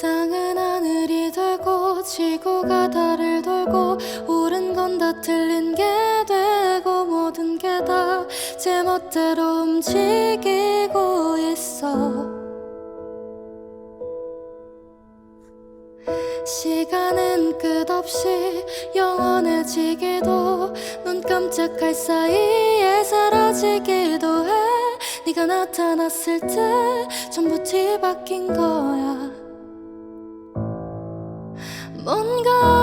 땅은 하늘이 되고 지구가 달을 돌고 옳은 건 다 틀린 게 되고 모든 게 다 제 멋대로 움직이고 있어. 시간은 끝없이 영원해지기도 눈 깜짝할 사이에 사라지기도 해. 네가 나타났을 때 전부 뒤바뀐 거야 뭔가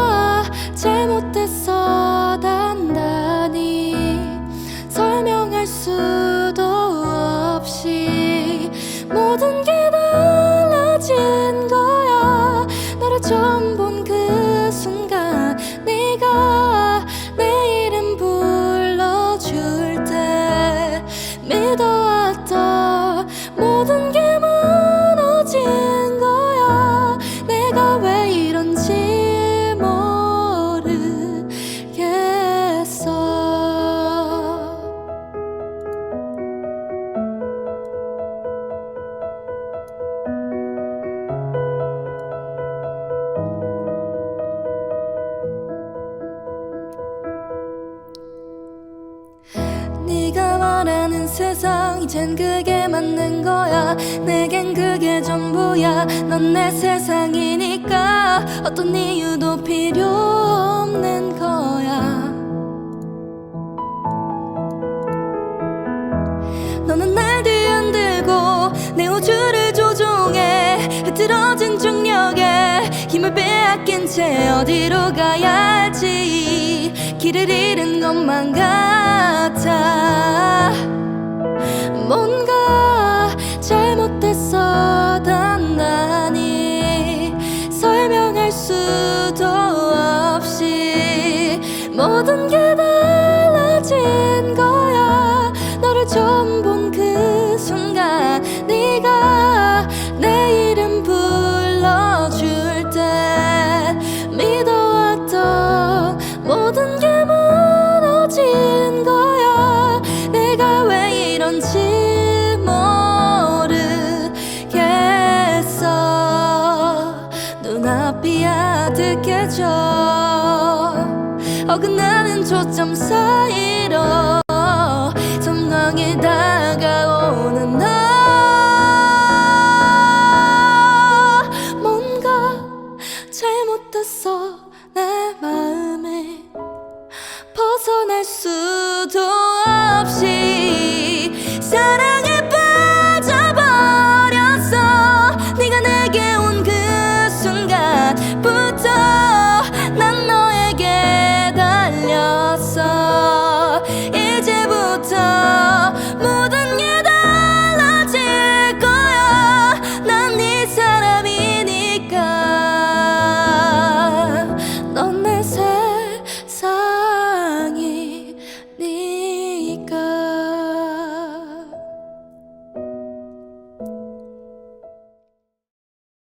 세상 이젠 그게 맞는 거야. 내겐 그게 전부야. 넌 내 세상이니까 어떤 이유도 필요 없는 거야. 너는 날 뒤흔들고 내 우주를 조종해. 흐트러진 중력에 힘을 빼앗긴 채 어디로 가야 할지. 길을 잃은 것만 같아 모든 게 달라진 거야. 너를 처음 본 그 순간 네가 내 이름 불러줄 때 믿어왔던 모든 게 무너진 거야. 내가 왜 이런지 모르겠어. 눈앞이 아득해져 어긋나는 초점 사이로